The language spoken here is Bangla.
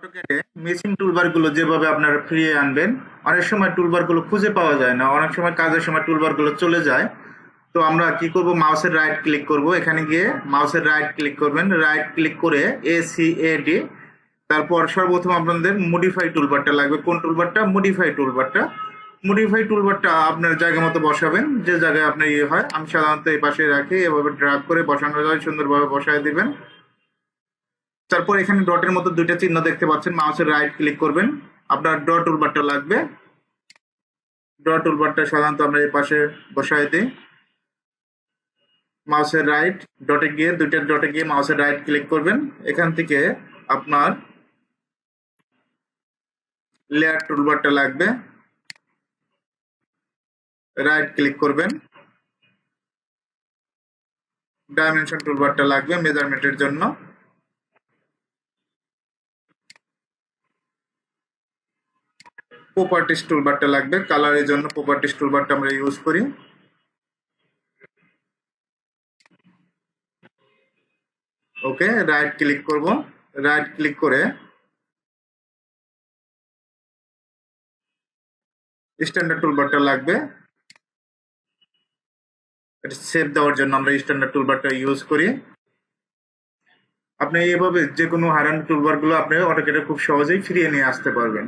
অটোক্যাডে মিসিং টুলবারগুলো যেভাবে আপনারা ফিরিয়ে আনবেন, অনেক সময় টুলবারগুলো খুঁজে পাওয়া যায় না। অনেক সময় কাজের সময় টুলবারগুলো চলে যায়। তো আমরা কি করব? মাউসের রাইট ক্লিক করব। এখানে গিয়ে মাউসের রাইট ক্লিক করবেন। রাইট ক্লিক করে এ সি এ ডি তারপর সর্বপ্রথম আপনাদের মডিফাই টুলবারটা লাগবে। কোন টুলবারটা মডিফাই টুলবারটা মডিফাই টুলবারটা আপনার জায়গা মতো বসাবেন। যে জায়গায় আপনার ইয়ে হয়, আমি সাধারণত এই পাশে রাখি। এভাবে ড্রাগ করে বসানো যায়, সুন্দরভাবে বসায় দিবেন। তারপর এখানে ডটের মতো দুইটা চিহ্ন দেখতে পাচ্ছেন মাউসের রাইট ক্লিক করবেন। আপনার ডট টুলবারটা লাগবে। ডট টুলবারটা সাধারণত আমরা এই পাশে বসায় দিই। মাউসের রাইট ডটে গিয়ে, দুইটা ডটে গিয়ে মাউসের রাইট ক্লিক করবেন। এখান থেকে আপনার লেয়ার টুলবারটা লাগবে। রাইট ক্লিক করবেন। ডাইমেনশন টুলবারটা লাগবে মেজারমেন্টের জন্য। প্রপার্টিস টুলবারটা লাগবে কালারের জন্য প্রপার্টিস টুলবারটা আমরা ইউজ করি। ওকে রাইট ক্লিক করব। রাইট ক্লিক করে স্ট্যান্ডার্ড টুলবারটা লাগবে। এটা সেভ দেওয়ার জন্য আমরা স্ট্যান্ডার্ড টুলবারটা ইউজ করি। আপনি এইভাবে যে কোনো হারান টুলবারগুলো আপনি অটোকেটে খুব সহজেই ফিরিয়ে নিয়ে আসতে পারবেন।